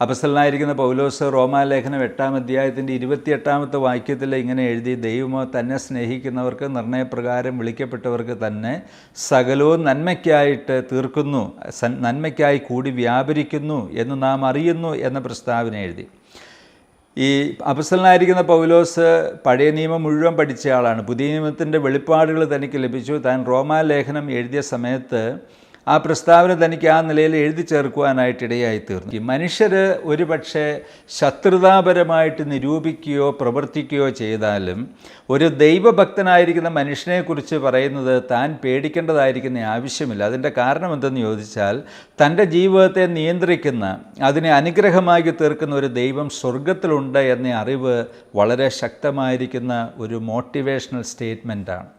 അപസലനായിരിക്കുന്ന പൗലോസ് റോമാലേഖനം എട്ടാം അധ്യായത്തിന്റെ ഇരുപത്തിയെട്ടാമത്തെ വാക്യത്തിൽ ഇങ്ങനെ എഴുതി ദൈവമോ തന്നെ സ്നേഹിക്കുന്നവർക്ക് നിർണയപ്രകാരം വിളിക്കപ്പെട്ടവർക്ക് തന്നെ സകലവും നന്മയ്ക്കായിട്ട് തീർക്കുന്നു നന്മയ്ക്കായി കൂടി വ്യാപരിക്കുന്നു എന്ന് നാം അറിയുന്നു എന്ന പ്രസ്താവന എഴുതി. ഈ അപസലനായിരിക്കുന്ന പൗലോസ് പഴയ നിയമം മുഴുവൻ പഠിച്ച ആളാണ് പുതിയ നിയമത്തിന്റെ വെളിപ്പാടുകൾ തനിക്ക് ലഭിച്ചു. താൻ റോമാലേഖനം എഴുതിയ സമയത്ത് ആ പ്രസ്താവന തനിക്ക് ആ നിലയിൽ എഴുതി ചേർക്കുവാനായിട്ട് ഇടയായി തീർന്നു മനുഷ്യർ ഒരുപക്ഷെ ശത്രുതാപരമായിട്ട് നിരൂപിക്കുകയോ പ്രവർത്തിക്കുകയോ ചെയ്താലും ഒരു ദൈവഭക്തനായിരിക്കുന്ന മനുഷ്യനെക്കുറിച്ച് പറയുന്നത് താൻ പേടിക്കേണ്ടതായിരിക്കുന്ന ആവശ്യമില്ല. അതിന്റെ കാരണം എന്തെന്ന് ചോദിച്ചാൽ തന്റെ ജീവിതത്തെ നിയന്ത്രിക്കുന്ന അതിനെ അനുഗ്രഹമാക്കി തീർക്കുന്ന ഒരു ദൈവം സ്വർഗത്തിലുണ്ട് എന്ന അറിവ് വളരെ ശക്തമായിരിക്കുന്ന ഒരു മോട്ടിവേഷണൽ സ്റ്റേറ്റ്മെന്റാണ്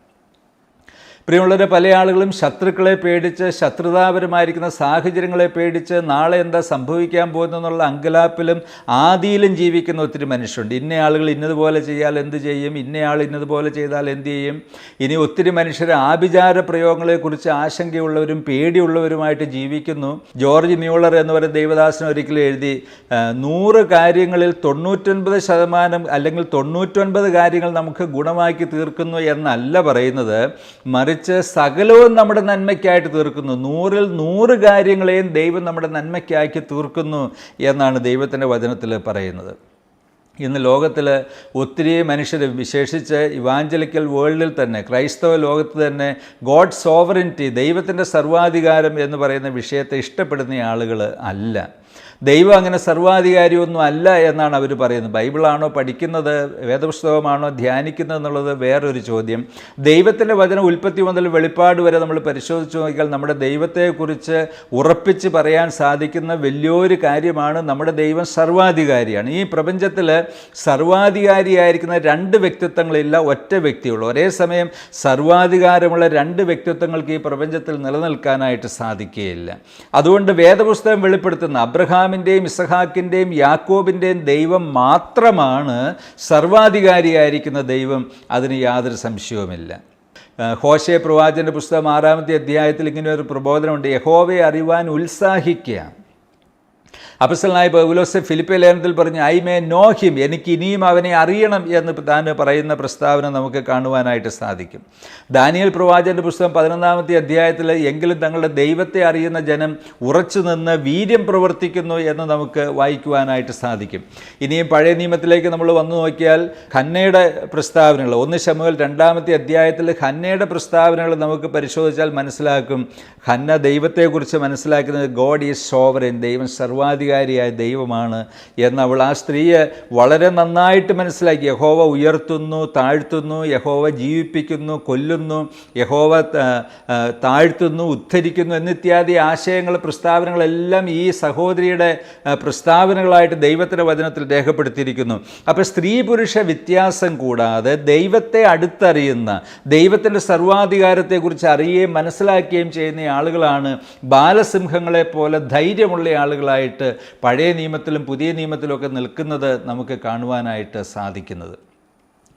പ്രിയമുള്ളവരെ പല ആളുകളും ശത്രുക്കളെ പേടിച്ച് ശത്രുതാപരമായിരിക്കുന്ന സാഹചര്യങ്ങളെ പേടിച്ച് നാളെ എന്താ സംഭവിക്കാൻ പോകുന്നെന്നുള്ള അങ്കലാപ്പിലും ആദിയിലും ജീവിക്കുന്ന ഒത്തിരി മനുഷ്യരുണ്ട്. ഇന്ന ആളുകൾ ഇന്നതുപോലെ ചെയ്യാൽ എന്ത് ചെയ്യും? ഇന്നയാൾ ഇന്നതുപോലെ ചെയ്താൽ എന്ത് ചെയ്യും? ഇനി ഒത്തിരി മനുഷ്യർ ആഭിചാര പ്രയോഗങ്ങളെക്കുറിച്ച് ആശങ്കയുള്ളവരും പേടിയുള്ളവരുമായിട്ട് ജീവിക്കുന്നു. ജോർജ് മ്യൂളർ എന്ന് പറയുന്ന ദൈവദാസൻ ഒരിക്കലും എഴുതി നൂറ് കാര്യങ്ങളിൽ തൊണ്ണൂറ്റൊൻപത് ശതമാനം അല്ലെങ്കിൽ തൊണ്ണൂറ്റൊൻപത് കാര്യങ്ങൾ നമുക്ക് ഗുണമാക്കി തീർക്കുന്നു എന്നല്ല പറയുന്നത്. മറിച്ച് സകലവും നമ്മുടെ നന്മയ്ക്കായിട്ട് തീർക്കുന്നു. നൂറിൽ നൂറ് കാര്യങ്ങളെയും ദൈവം നമ്മുടെ നന്മയ്ക്കാക്കി തീർക്കുന്നു എന്നാണ് ദൈവത്തിന്റെ വചനത്തിൽ പറയുന്നത്. ഇന്ന് ലോകത്തിൽ ഒത്തിരി മനുഷ്യർ വിശേഷിച്ച് ഇവാഞ്ചലിക്കൽ വേൾഡിൽ തന്നെ ക്രൈസ്തവ ലോകത്ത് തന്നെ ഗോഡ് സോവറിന്റി ദൈവത്തിന്റെ സർവാധികാരം എന്ന് പറയുന്ന വിഷയത്തെ ഇഷ്ടപ്പെടുന്ന ആളുകൾ അല്ല. ദൈവം അങ്ങനെ സർവാധികാരിയൊന്നും അല്ല എന്നാണ് അവർ പറയുന്നത്. ബൈബിളാണോ പഠിക്കുന്നത് വേദപുസ്തകമാണോ ധ്യാനിക്കുന്നത് എന്നുള്ളത് വേറൊരു ചോദ്യം. ദൈവത്തിന്റെ വചനം ഉൽപ്പത്തി മുതൽ വെളിപ്പാട് വരെ നമ്മൾ പരിശോധിച്ച് നോക്കിയാൽ നമ്മുടെ ദൈവത്തെക്കുറിച്ച് ഉറപ്പിച്ച് പറയാൻ സാധിക്കുന്ന വലിയൊരു കാര്യമാണ് നമ്മുടെ ദൈവം സർവാധികാരിയാണ്. ഈ പ്രപഞ്ചത്തിൽ സർവാധികാരിയായിരിക്കുന്ന രണ്ട് വ്യക്തിത്വങ്ങളില്ല ഒറ്റ വ്യക്തിയുള്ളൂ. ഒരേ സമയം സർവാധികാരമുള്ള രണ്ട് വ്യക്തിത്വങ്ങൾക്ക് ഈ പ്രപഞ്ചത്തിൽ നിലനിൽക്കാനായിട്ട് സാധിക്കുകയില്ല. അതുകൊണ്ട് വേദപുസ്തകം വെളിപ്പെടുത്തുന്ന അബ്രഹാമിന്റെയും ഇസഹാക്കിന്റെയും യാക്കോബിന്റെയും ദൈവം മാത്രമാണ് സർവാധികാരിയായിരിക്കുന്ന ദൈവം. അതിന് യാതൊരു സംശയവുമില്ല. ഹോശയ പ്രവാചന്റെ പുസ്തകം ആറാമത്തെ അധ്യായത്തിൽ ഇങ്ങനെ ഒരു പ്രബോധനമുണ്ട്. യഹോവയെ അറിയുവാൻ ഉത്സാഹിക്കുക. അപ്പസലായ പൗലോസ് ഫിലിപ്പ ലേഖനത്തിൽ പറഞ്ഞു ഐ മേ നോ ഹിം എനിക്ക് ഇനിയും അവനെ അറിയണം എന്ന് താൻ പറയുന്ന പ്രസ്താവന നമുക്ക് കാണുവാനായിട്ട് സാധിക്കും. ദാനിയൽ പ്രവാചന്റെ പുസ്തകം പതിനൊന്നാമത്തെ അധ്യായത്തിൽ എങ്കിലും തങ്ങളുടെ ദൈവത്തെ അറിയുന്ന ജനം ഉറച്ചു നിന്ന് വീര്യം പ്രവർത്തിക്കുന്നു എന്ന് നമുക്ക് വായിക്കുവാനായിട്ട് സാധിക്കും. ഇനിയും പഴയ നിയമത്തിലേക്ക് നമ്മൾ വന്നു നോക്കിയാൽ ഖന്നയുടെ പ്രസ്താവനകൾ ഒന്ന് ശമുവൽ രണ്ടാമത്തെ അധ്യായത്തിൽ ഖന്നയുടെ പ്രസ്താവനകൾ നമുക്ക് പരിശോധിച്ചാൽ മനസ്സിലാക്കും. ഖന്ന ദൈവത്തെക്കുറിച്ച് മനസ്സിലാക്കുന്നത് ഗോഡ് ഈസ് സോവറിൻ ദൈവം സർവാധികാരിയായ ദൈവമാണ് എന്ന് അവൾ ആ സ്ത്രീയെ വളരെ നന്നായിട്ട് മനസ്സിലാക്കി. യഹോവ ഉയർത്തുന്നു താഴ്ത്തുന്നു യഹോവ ജീവിപ്പിക്കുന്നു കൊല്ലുന്നു യഹോവ താഴ്ത്തുന്നു ഉദ്ധരിക്കുന്നു എന്നിത്യാദി ആശയങ്ങൾ പ്രസ്താവനകളെല്ലാം ഈ സഹോദരിയുടെ പ്രസ്താവനകളായിട്ട് ദൈവത്തിന്റെ വചനത്തിൽ രേഖപ്പെടുത്തിയിരിക്കുന്നു. അപ്പോൾ സ്ത്രീ പുരുഷ വ്യത്യാസം കൂടാതെ ദൈവത്തെ അടുത്തറിയുന്ന ദൈവത്തിന്റെ സർവാധികാരത്തെക്കുറിച്ച് അറിയുകയും മനസ്സിലാക്കുകയും ചെയ്യുന്ന ആളുകളാണ് ബാലസിംഹങ്ങളെ പോലെ ധൈര്യമുള്ള ആളുകളായിട്ട് പഴയ നിയമത്തിലും പുതിയ നിയമത്തിലുമൊക്കെ നിൽക്കുന്നത് നമുക്ക് കാണുവാനായിട്ട് സാധിക്കുന്നത്.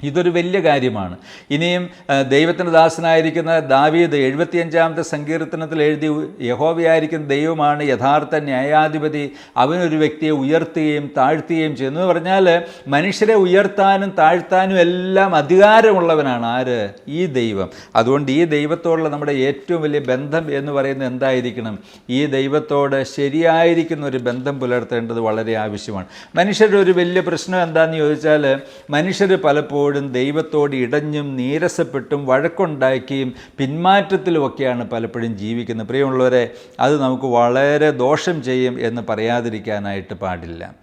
ഇതൊരു വലിയ കാര്യമാണ്. ഇനിയും ദൈവത്തിന്റെ ദാസനായിരിക്കുന്ന ദാവീദ് എഴുപത്തിയഞ്ചാമത്തെ സങ്കീർത്തനത്തിൽ എഴുതി യഹോവയായിരിക്കുന്ന ദൈവമാണ് യഥാർത്ഥ ന്യായാധിപതി. അവനൊരു വ്യക്തിയെ ഉയർത്തുകയും താഴ്ത്തുകയും ചെയ്യുന്നു. എന്ന് പറഞ്ഞാൽ മനുഷ്യരെ ഉയർത്താനും താഴ്ത്താനും എല്ലാം അധികാരമുള്ളവനാണ് ആര്? ഈ ദൈവം. അതുകൊണ്ട് ഈ ദൈവത്തോടുള്ള നമ്മുടെ ഏറ്റവും വലിയ ബന്ധം എന്ന് പറയുന്നത് എന്തായിരിക്കണം? ഈ ദൈവത്തോട് ശരിയായിരിക്കുന്ന ഒരു ബന്ധം പുലർത്തേണ്ടത് വളരെ ആവശ്യമാണ്. മനുഷ്യരുടെ ഒരു വലിയ പ്രശ്നം എന്താണെന്ന് ചോദിച്ചാൽ മനുഷ്യർ പലപ്പോഴും ദൈവത്തോട് ഇടഞ്ഞും നീരസപ്പെട്ടും വഴക്കുണ്ടാക്കിയും പിന്മാറ്റത്തിലുമൊക്കെയാണ് പലപ്പോഴും ജീവിക്കുന്നത്. പ്രിയമുള്ളവരെ അത് നമുക്ക് വളരെ ദോഷം ചെയ്യും എന്ന് പറയാതിരിക്കാനായിട്ട് പാടില്ല.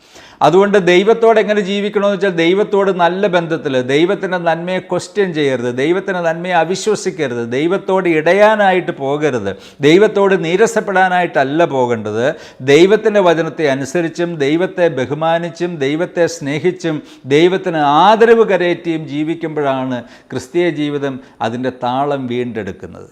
അതുകൊണ്ട് ദൈവത്തോട് എങ്ങനെ ജീവിക്കണമെന്ന് വെച്ചാൽ ദൈവത്തോട് നല്ല ബന്ധത്തിൽ ദൈവത്തിന്റെ നന്മയെ ക്വസ്റ്റ്യൻ ചെയ്യരുത് ദൈവത്തിന്റെ നന്മയെ അവിശ്വസിക്കരുത് ദൈവത്തോട് ഇടയാനായിട്ട് പോകരുത് ദൈവത്തോട് നീരസപ്പെടാനായിട്ടല്ല പോകേണ്ടത്. ദൈവത്തിന്റെ വചനത്തെ അനുസരിച്ചും ദൈവത്തെ ബഹുമാനിച്ചും ദൈവത്തെ സ്നേഹിച്ചും ദൈവത്തിന് ആദരവ് കരയറ്റിയും ജീവിക്കുമ്പോഴാണ് ക്രിസ്തീയ ജീവിതം അതിന്റെ താളം വീണ്ടെടുക്കുന്നത്.